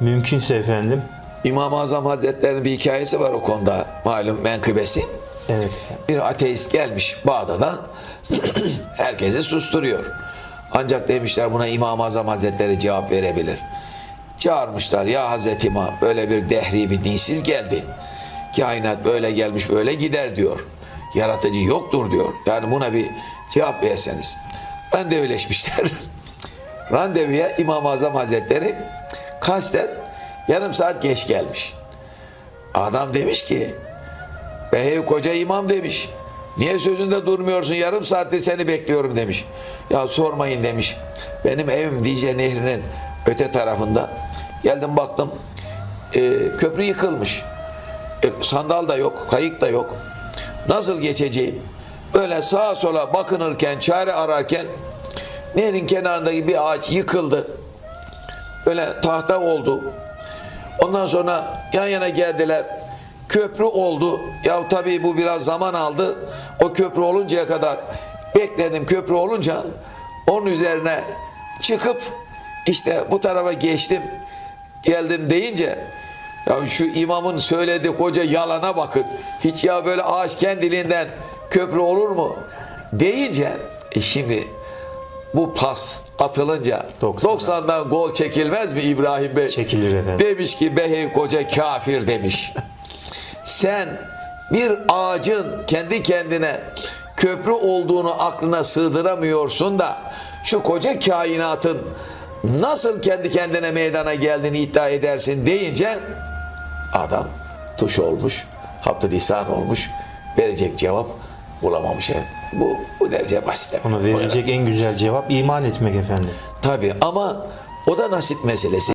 Mümkünse efendim. İmam-ı Azam Hazretleri'nin bir hikayesi var o konuda malum menkıbesi. Evet efendim. Bir ateist gelmiş Bağdat'a herkesi susturuyor. Ancak demişler buna İmam-ı Azam Hazretleri cevap verebilir. Çağırmışlar ya Hazreti İmam böyle bir dehri bir dinsiz geldi. Kainat böyle gelmiş böyle gider diyor. Yaratıcı yoktur diyor. Yani buna bir cevap verseniz. Randevuleşmişler. Randevuya İmam-ı Azam Hazretleri kasten yarım saat geç gelmiş. Adam demiş ki Behev koca imam demiş. Niye sözünde durmuyorsun? Yarım saattir seni bekliyorum demiş. Ya sormayın demiş. Benim evim Dicle Nehri'nin öte tarafında. Geldim baktım e, köprü yıkılmış. E, sandal da yok, kayık da yok. Nasıl geçeceğim? Böyle sağa sola bakınırken, çare ararken nehrin kenarındaki bir ağaç yıkıldı. Böyle tahta oldu. Ondan sonra yan yana geldiler. Köprü oldu. Ya tabii bu biraz zaman aldı. O köprü oluncaya kadar bekledim. Köprü olunca onun üzerine çıkıp işte bu tarafa geçtim. Geldim deyince ya şu imamın söylediği koca yalana bakın. Hiç ya böyle ağaç kendiliğinden köprü olur mu? Deyince e şimdi bu pas atılınca 90'dan. 90'dan gol çekilmez mi İbrahim Bey? Çekilir efendim. Demiş ki Behey koca kafir demiş. Sen bir ağacın kendi kendine köprü olduğunu aklına sığdıramıyorsun da şu koca kainatın nasıl kendi kendine meydana geldiğini iddia edersin deyince adam tuş olmuş, haptı lisan olmuş, verecek cevap bulamamış. efendim. Bu, bu derece basit. Ona verilecek en güzel cevap iman etmek efendim. Tabii ama o da nasip meselesi.